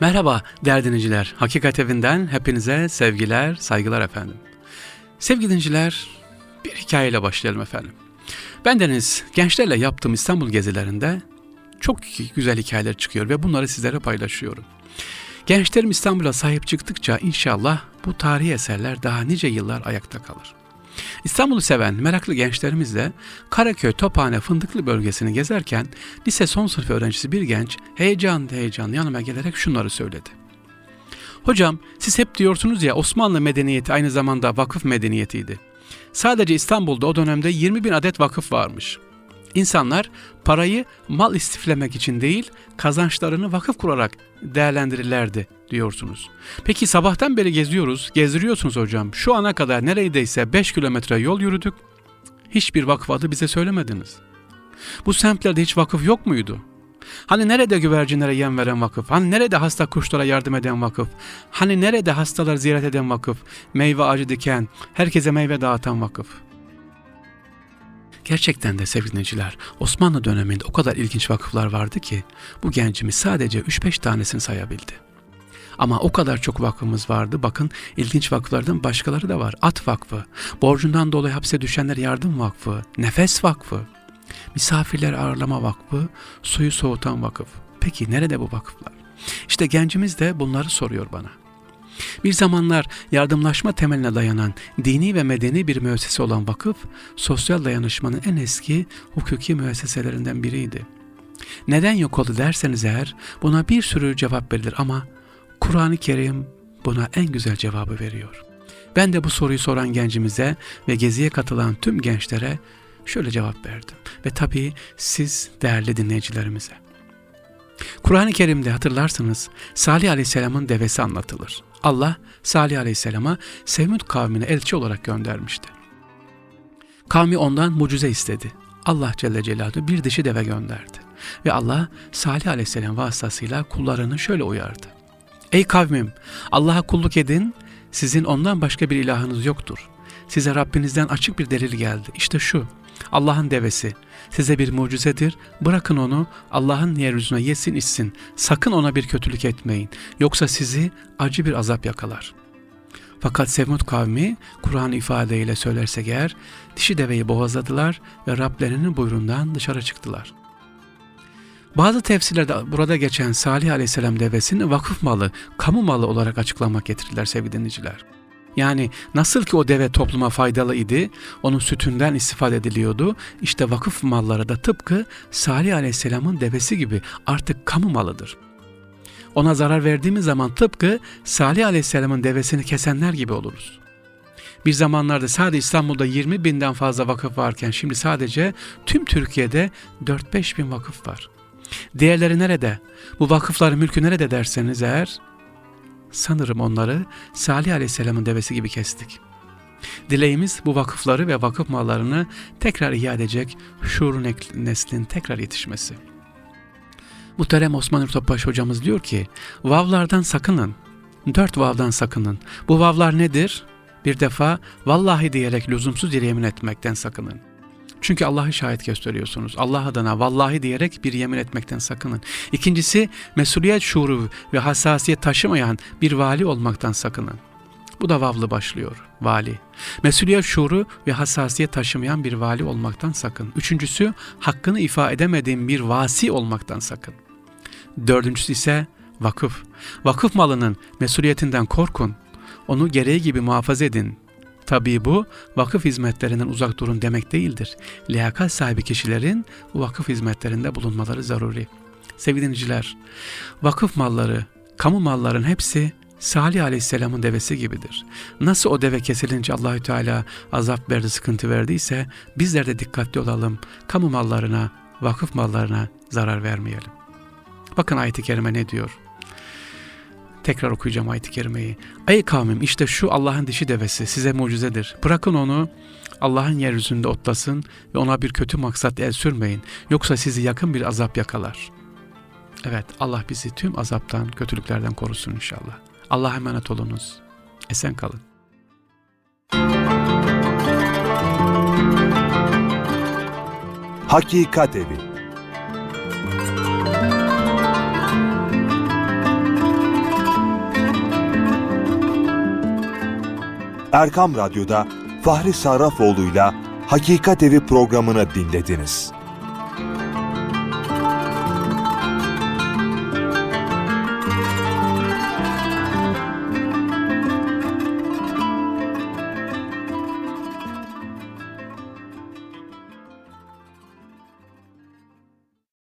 Merhaba değerli dinleyiciler. Hakikat Evi'nden hepinize sevgiler, saygılar efendim. Sevgili dinleyiciler, bir hikayeyle başlayalım efendim. Bendeniz gençlerle yaptığım İstanbul gezilerinde çok güzel hikayeler çıkıyor ve bunları sizlere paylaşıyorum. Gençlerim İstanbul'a sahip çıktıkça inşallah bu tarihi eserler daha nice yıllar ayakta kalır. İstanbul'u seven meraklı gençlerimizle Karaköy, Tophane, Fındıklı bölgesini gezerken lise son sınıf öğrencisi bir genç heyecan heyecan yanıma gelerek şunları söyledi. Hocam siz hep diyorsunuz ya Osmanlı medeniyeti aynı zamanda vakıf medeniyetiydi. Sadece İstanbul'da o dönemde 20 bin adet vakıf varmış. İnsanlar parayı mal istiflemek için değil, kazançlarını vakıf kurarak değerlendirirlerdi diyorsunuz. Peki sabahtan beri geziyoruz, gezdiriyorsunuz hocam. Şu ana kadar neredeyse 5 kilometre yol yürüdük. Hiçbir vakıf adı bize söylemediniz. Bu semtlerde hiç vakıf yok muydu? Hani nerede güvercinlere yem veren vakıf? Hani nerede hasta kuşlara yardım eden vakıf? Hani nerede hastalar ziyaret eden vakıf? Meyve ağacı diken, herkese meyve dağıtan vakıf. Gerçekten de sevgili dinleyiciler, Osmanlı döneminde o kadar ilginç vakıflar vardı ki bu gencimiz sadece 3-5 tanesini sayabildi. Ama o kadar çok vakfımız vardı. Bakın ilginç vakıflardan başkaları da var. At Vakfı, borcundan dolayı hapse düşenler yardım vakfı, Nefes Vakfı, Misafirler Ağırlama Vakfı, Suyu Soğutan Vakıf. Peki nerede bu vakıflar? İşte gencimiz de bunları soruyor bana. Bir zamanlar yardımlaşma temeline dayanan dini ve medeni bir müessese olan vakıf, sosyal dayanışmanın en eski hukuki müesseselerinden biriydi. Neden yok oldu derseniz eğer buna bir sürü cevap verilir ama Kur'an-ı Kerim buna en güzel cevabı veriyor. Ben de bu soruyu soran gencimize ve geziye katılan tüm gençlere şöyle cevap verdim. Ve tabii siz değerli dinleyicilerimize. Kur'an-ı Kerim'de hatırlarsınız Salih Aleyhisselam'ın devesi anlatılır. Allah Salih Aleyhisselam'a Sevmut kavmine elçi olarak göndermişti. Kavmi ondan mucize istedi. Allah Celle Celaluhu bir dişi deve gönderdi. Ve Allah Salih Aleyhisselam vasıtasıyla kullarını şöyle uyardı. Ey kavmim Allah'a kulluk edin sizin ondan başka bir ilahınız yoktur. Size Rabbinizden açık bir delil geldi. İşte şu Allah'ın devesi size bir mucizedir. Bırakın onu Allah'ın yeryüzüne yesin içsin. Sakın ona bir kötülük etmeyin. Yoksa sizi acı bir azap yakalar. Fakat Semud kavmi Kur'an ifadeyle söylersek eğer dişi deveyi boğazladılar ve Rablerinin buyruğundan dışarı çıktılar. Bazı tefsirlerde burada geçen Salih Aleyhisselam devesini vakıf malı, kamu malı olarak açıklamak getirirler sevgili dinleyiciler. Yani nasıl ki o deve topluma faydalı idi, onun sütünden istifade ediliyordu. İşte vakıf malları da tıpkı Salih Aleyhisselam'ın devesi gibi artık kamu malıdır. Ona zarar verdiğimiz zaman tıpkı Salih Aleyhisselam'ın devesini kesenler gibi oluruz. Bir zamanlarda sadece İstanbul'da 20 binden fazla vakıf varken şimdi sadece tüm Türkiye'de 4-5 bin vakıf var. Diğerleri nerede? Bu vakıfların mülkü nerede derseniz eğer sanırım onları Salih Aleyhisselam'ın devesi gibi kestik. Dileğimiz bu vakıfları ve vakıf mallarını tekrar ihya edecek şuur neslin tekrar yetişmesi. Muhterem Osman Topbaş hocamız diyor ki, vavlardan sakının, dört vavdan sakının. Bu vavlar nedir? Bir defa vallahi diyerek lüzumsuz yere yemin etmekten sakının. Çünkü Allah'ı şahit gösteriyorsunuz. Allah adına vallahi diyerek bir yemin etmekten sakının. İkincisi mesuliyet şuuru ve hassasiyet taşımayan bir vali olmaktan sakının. Bu da vavlı başlıyor. Vali. Mesuliyet şuuru ve hassasiyet taşımayan bir vali olmaktan sakın. Üçüncüsü hakkını ifa edemediğin bir vasi olmaktan sakın. Dördüncüsü ise vakıf. Vakıf malının mesuliyetinden korkun. Onu gereği gibi muhafaza edin. Tabii bu vakıf hizmetlerinden uzak durun demek değildir. Liyakat sahibi kişilerin vakıf hizmetlerinde bulunmaları zaruri. Sevgili dinleyiciler, vakıf malları, kamu malların hepsi Salih Aleyhisselam'ın devesi gibidir. Nasıl o deve kesilince Allahü Teala azap verdi, sıkıntı verdiyse bizler de dikkatli olalım. Kamu mallarına, vakıf mallarına zarar vermeyelim. Bakın ayet-i kerime ne diyor? Tekrar okuyacağım ayet-i kerimeyi. Ey kavmim işte şu Allah'ın dişi devesi size mucizedir. Bırakın onu Allah'ın yeryüzünde otlasın ve ona bir kötü maksat el sürmeyin. Yoksa sizi yakın bir azap yakalar. Evet Allah bizi tüm azaptan, kötülüklerden korusun inşallah. Allah'a emanet olunuz. Esen kalın. Hakikat Evi Erkam Radyo'da Fahri Sarrafoğlu'yla Hakikat Evi programını dinlediniz.